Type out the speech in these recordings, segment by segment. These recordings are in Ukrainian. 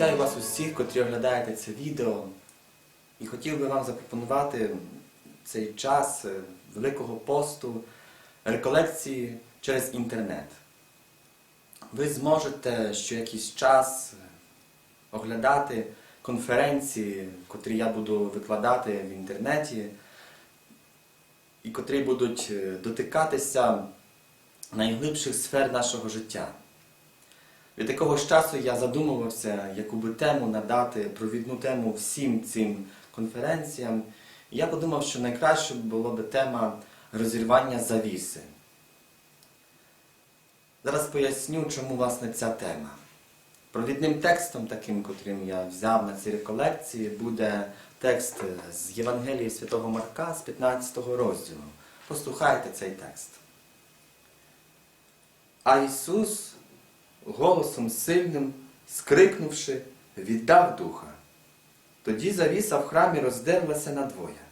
Вітаю вас усіх, котрі оглядаєте це відео. І хотів би вам запропонувати цей час е, Великого посту, реколекції через інтернет. Ви зможете що якийсь час е, оглядати конференції, котрі я буду викладати в інтернеті, і котрі будуть е, дотикатися найглибших сфер нашого життя. Від якогось часу я задумувався, яку би тему надати, провідну тему всім цим конференціям. І я подумав, що найкраще було би тема розірвання завіси. Зараз поясню, чому власне ця тема. Провідним текстом, таким, котрим я взяв на цій реколекції, буде текст з Євангелії Святого Марка з 15 розділу. Послухайте цей текст. А Ісус голосом сильним, скрикнувши, віддав духа. Тоді завіса в храмі роздерлася надвоє,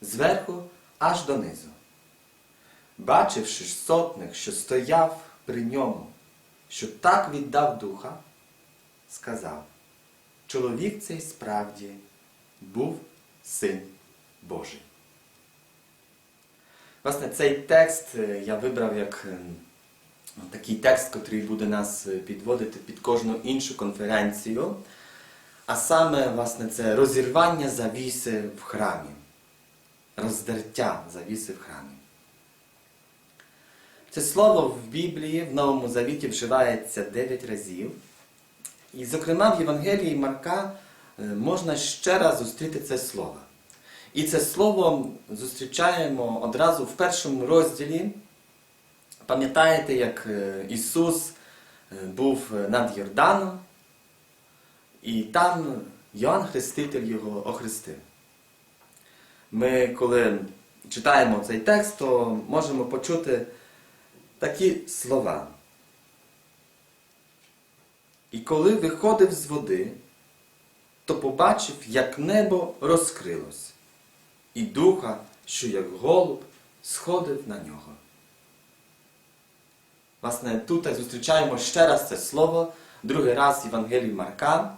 зверху аж донизу. Бачивши сотник, що стояв при ньому, що так віддав духа, сказав, чоловік цей справді був син Божий. Власне, цей текст е, я вибрав як такий текст, який буде нас е, підводити під кожну іншу конференцію. А саме, власне, це розірвання завіси в храмі, роздертя завіси в храмі. Це слово в Біблії в Новому Завіті вживається 9 разів. І, зокрема, в Євангелії Марка е, можна ще раз зустріти це слово. І це слово зустрічаємо одразу в першому розділі. Пам'ятаєте, як е, Ісус е, був над Йорданом, і там Йоанн Хреститель його охрестив. Ми, коли читаємо цей текст, то можемо почути такі слова. І коли виходив з води, то побачив, як небо розкрилось, і духа, що як голуб, сходив на нього. Власне, тут зустрічаємо ще раз це слово, другий раз в Євангелії Марка.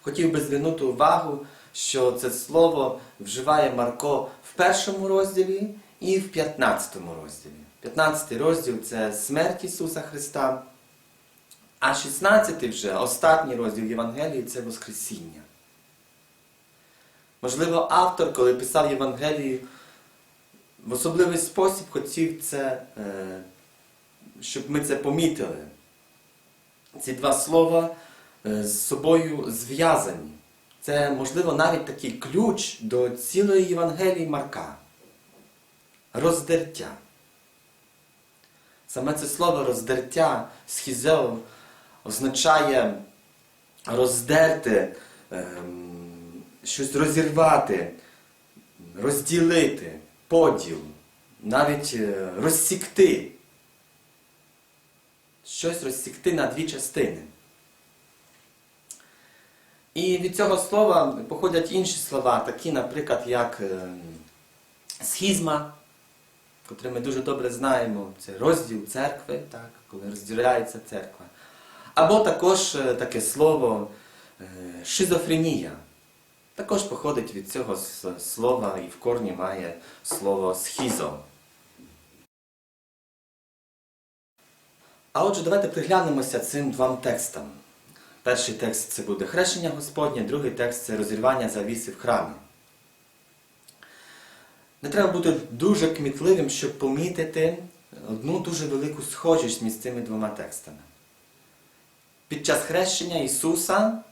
Хотів би звернути увагу, що це слово вживає Марко в першому розділі і в 15 розділі. 15 розділ це смерть Ісуса Христа, а 16 вже останній розділ Євангелії це Воскресіння. Можливо, автор, коли писав Євангелію, в особливий спосіб хотів це. Е, щоб ми це помітили. Ці два слова е, з собою зв'язані. Це, можливо, навіть такий ключ до цілої Євангелії Марка. Роздертя. Саме це слово роздертя схізео означає роздерти, ем, щось розірвати, розділити, поділ, навіть е, розсікти щось розсікти на дві частини. І від цього слова походять інші слова, такі, наприклад, як е, схізма, котре ми дуже добре знаємо, це розділ церкви, так, коли розділяється церква. Або також е, таке слово е, шизофренія. Також походить від цього слова і в корні має слово схізо. А отже, давайте приглянемося цим двом текстам. Перший текст це буде хрещення Господнє, другий текст це розірвання завіси в храмі. Не треба бути дуже кмітливим, щоб помітити одну дуже велику схожість між цими двома текстами. Під час хрещення Ісуса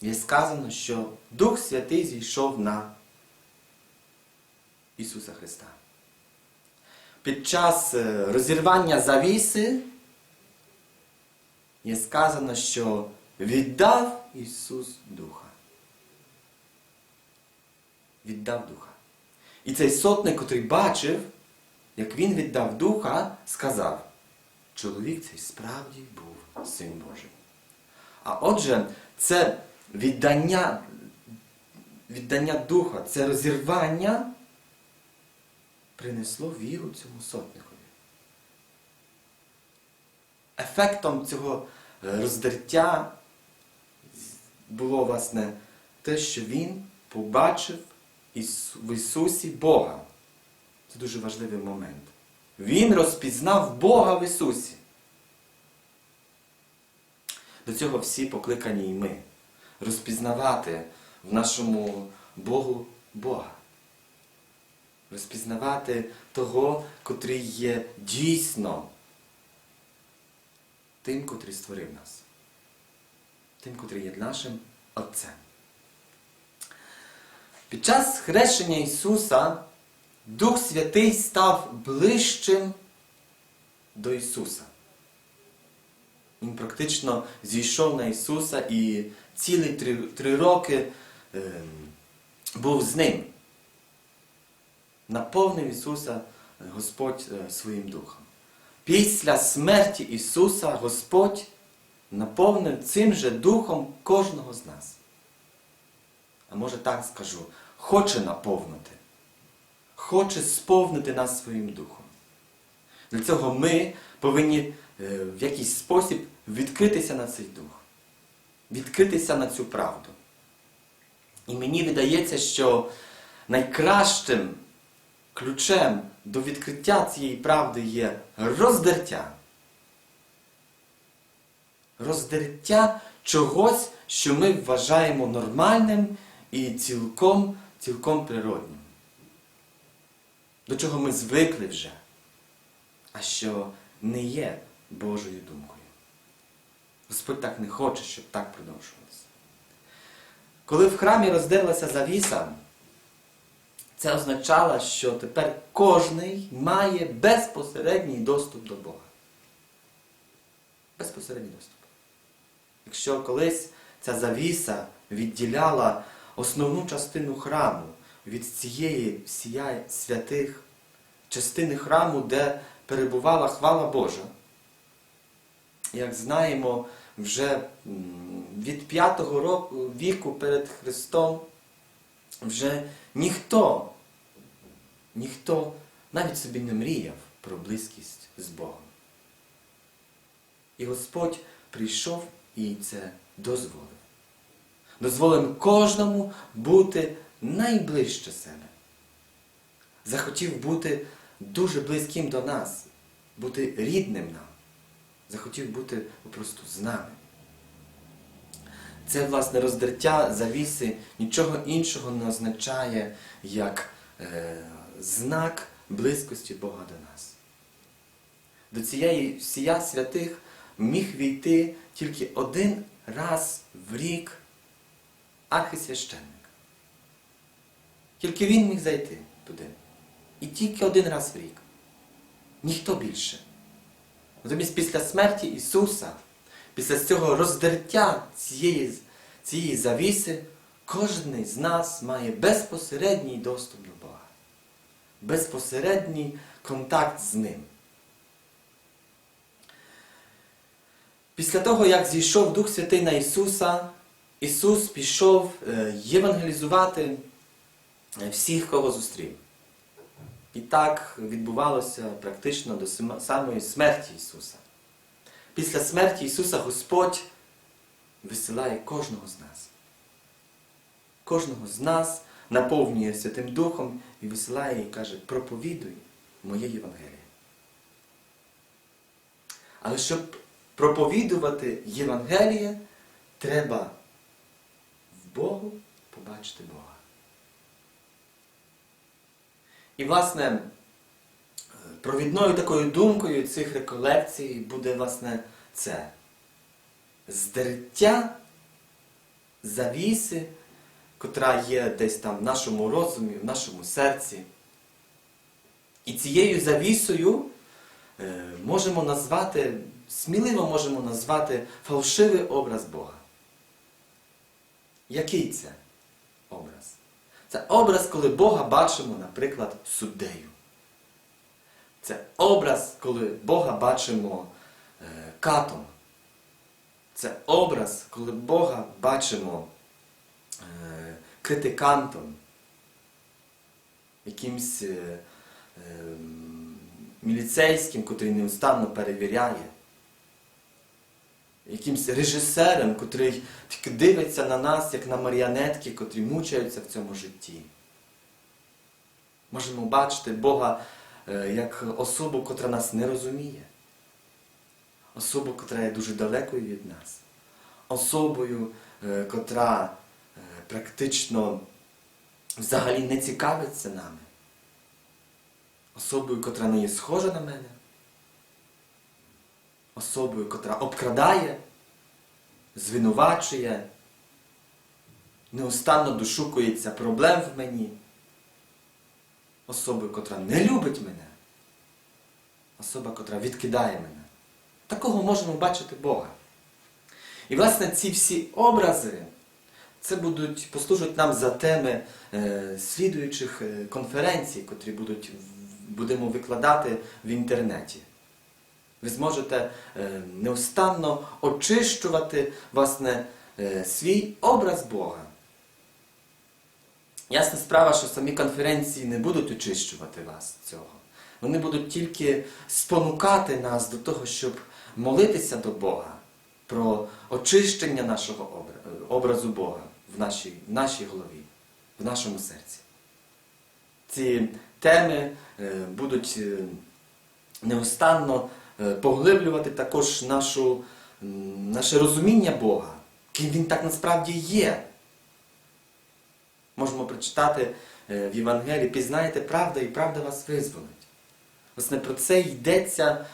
є сказано, що Дух Святий зійшов на Ісуса Христа. Під час е, розірвання завіси є сказано, що віддав Ісус Духа. Віддав Духа. І цей сотник, котрий бачив, як він віддав Духа, сказав, чоловік цей справді був син Божий. А отже, це віддання, віддання Духа, це розірвання принесло віру цьому сотнику ефектом цього роздертя було, власне, те, що він побачив в Ісусі Бога. Це дуже важливий момент. Він розпізнав Бога в Ісусі. До цього всі покликані і ми. Розпізнавати в нашому Богу Бога. Розпізнавати того, котрий є дійсно тим, котрий створив нас. Тим, котрий є нашим Отцем. Під час хрещення Ісуса Дух Святий став ближчим до Ісуса. Він практично зійшов на Ісуса і цілі три, три роки ем, був з ним. Наповнив Ісуса е, Господь е, своїм духом. Після смерті Ісуса Господь наповнив цим же духом кожного з нас. А може так скажу, хоче наповнити, хоче сповнити нас своїм духом. Для цього ми повинні е, в якийсь спосіб відкритися на цей дух, відкритися на цю правду. І мені видається, що найкращим ключем до відкриття цієї правди є роздертя. Роздертя чогось, що ми вважаємо нормальним і цілком, цілком природнім. До чого ми звикли вже, а що не є Божою думкою. Господь так не хоче, щоб так продовжувалося. Коли в храмі роздерлася завіса, це означало, що тепер кожний має безпосередній доступ до Бога. Безпосередній доступ. Якщо колись ця завіса відділяла основну частину храму від цієї всія святих частини храму, де перебувала хвала Божа, як знаємо, вже від 5 року віку перед Христом вже ніхто, ніхто навіть собі не мріяв про близькість з Богом. І Господь прийшов і це дозволив. Дозволив кожному бути найближче себе. Захотів бути дуже близьким до нас, бути рідним нам. Захотів бути просто з нами. Це, власне, роздертя завіси нічого іншого не означає, як е, знак близькості Бога до нас. До цієї всія святих міг війти тільки один раз в рік архисвященник. Тільки він міг зайти туди. І тільки один раз в рік. Ніхто більше. Натомість після смерті Ісуса, після цього роздертя цієї, цієї завіси, кожен з нас має безпосередній доступ до. Безпосередній контакт з Ним. Після того, як зійшов Дух Святий на Ісуса, Ісус пішов е, євангелізувати е, всіх, кого зустрів. І так відбувалося практично до самої смерті Ісуса. Після смерті Ісуса Господь висилає кожного з нас. Кожного з нас наповнює Святим Духом і висилає і каже, проповідуй моє Євангеліє. Але щоб проповідувати Євангеліє, треба в Богу побачити Бога. І, власне, провідною такою думкою цих реколекцій буде, власне, це здертя завіси, котра є десь там в нашому розумі, в нашому серці. І цією завісою е, можемо назвати, сміливо можемо назвати фальшивий образ Бога. Який це образ? Це образ, коли Бога бачимо, наприклад, суддею. Це образ, коли Бога бачимо е, катом. Це образ, коли Бога бачимо критикантом, якимсь е, е, міліцейським, котрий неустанно перевіряє. якимсь режисером, котрий дивиться на нас, як на маріонетки, котрі мучаються в цьому житті. Можемо бачити Бога е, як особу, котра нас не розуміє, особу, котра є дуже далекою від нас, особою, е, котра практично взагалі не цікавиться нами, особою, котра не є схожа на мене, особою, котра обкрадає, звинувачує, неустанно дошукується проблем в мені особою, котра не любить мене, особа, котра відкидає мене. Такого можемо бачити Бога. І, власне, ці всі образи це будуть, послужать нам за теми е, слідуючих е, конференцій, котрі будуть, будемо викладати в інтернеті. Ви зможете е, неустанно очищувати власне, свій образ Бога. Ясна справа, що самі конференції не будуть очищувати вас цього. Вони будуть тільки спонукати нас до того, щоб молитися до Бога про очищення нашого образу Бога в нашій, в нашій голові, в нашому серці. Ці теми е, будуть е, неустанно е, поглиблювати також нашу, наше розуміння Бога, ким Він так насправді є. Можемо прочитати в Євангелії, пізнаєте правду і правда вас визволить. Власне, про це йдеться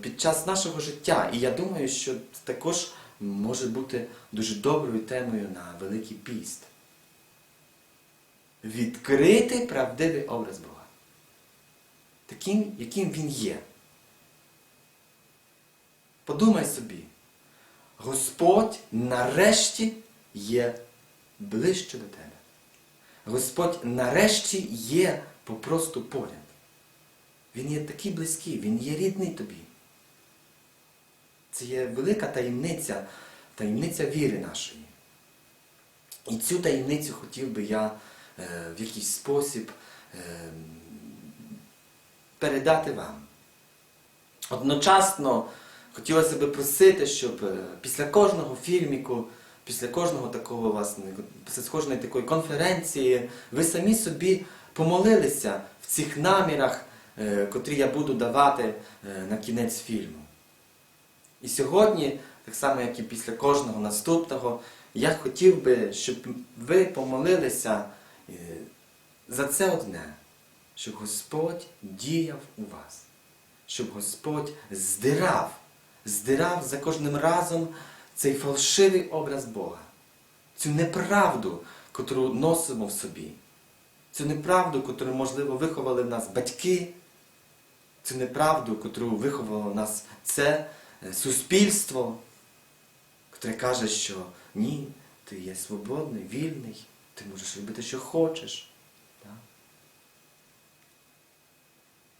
під час нашого життя. І я думаю, що також може бути дуже доброю темою на Великий піст. Відкрити правдивий образ Бога. Таким, яким він є. Подумай собі, Господь нарешті є ближче до тебе. Господь нарешті є попросту поряд. Він є такий близький, Він є рідний тобі. Це є велика таємниця, таємниця віри нашої. І цю таємницю хотів би я е, в якийсь спосіб е, передати вам. Одночасно хотілося би просити, щоб е, після кожного фільміку, після кожного такого власне, після кожної такої конференції, ви самі собі помолилися в цих намірах, котрі я буду давати на кінець фільму. І сьогодні, так само як і після кожного наступного, я хотів би, щоб ви помолилися е, за це одне, щоб Господь діяв у вас, щоб Господь здирав, здирав за кожним разом цей фальшивий образ Бога, цю неправду, котру носимо в собі, цю неправду, котру, можливо, виховали в нас батьки, цю неправду, котру виховало в нас це суспільство, яке каже, що ні, ти є свободний, вільний, ти можеш робити, що хочеш.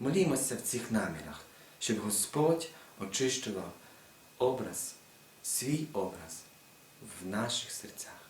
Молімося в цих намірах, щоб Господь очищував образ, свій образ в наших серцях.